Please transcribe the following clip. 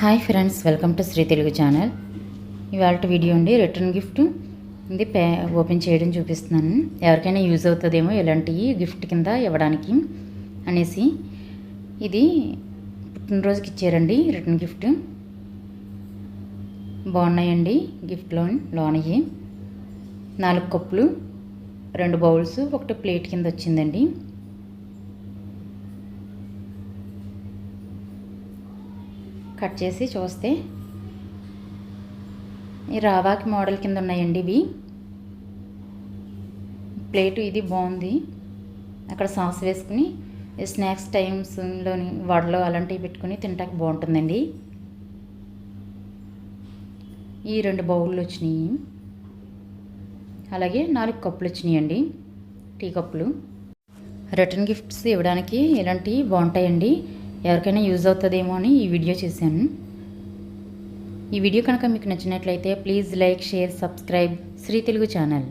Hi friends welcome to Shri Telugu channel ఇవాళ video అండి return gift ఇది పే ఓపెన్ చేయడం చూపిస్తున్నాను. ఎవరికైనా యూజ్ అవుతుందేమో ఇలాంటివి గిఫ్ట్ కింద ఇవ్వడానికి అనేసి ఇది పుట్టినరోజుకి ఇచ్చారండి రిటర్న్ గిఫ్ట్ బాగున్నాయండి గిఫ్ట్లో లోనయ్యి నాలుగు కప్పులు రెండు బౌల్స్ ఒకటి ప్లేట్ కింద వచ్చిందండి. కట్ చేసి చూస్తే ఈ రావాకి మోడల్ కింద ఉన్నాయండి ఇవి. ప్లేటు ఇది బాగుంది. అక్కడ సాస్ వేసుకుని స్నాక్స్ టైమ్స్లోని వడలు అలాంటివి పెట్టుకుని తినటానికి బాగుంటుందండి. ఈ రెండు బౌళ్ళు వచ్చినాయి. అలాగే నాలుగు కప్పులు వచ్చినాయండి టీ కప్పులు. రిటర్న్ గిఫ్ట్స్ ఇవ్వడానికి ఇలాంటివి బాగుంటాయండి. ఎవరికైనా యూజ్ అవుతుందేమో అని ఈ వీడియో చేశాను. ఈ వీడియో కనుక మీకు నచ్చినట్లయితే please like share subscribe Shri Telugu channel.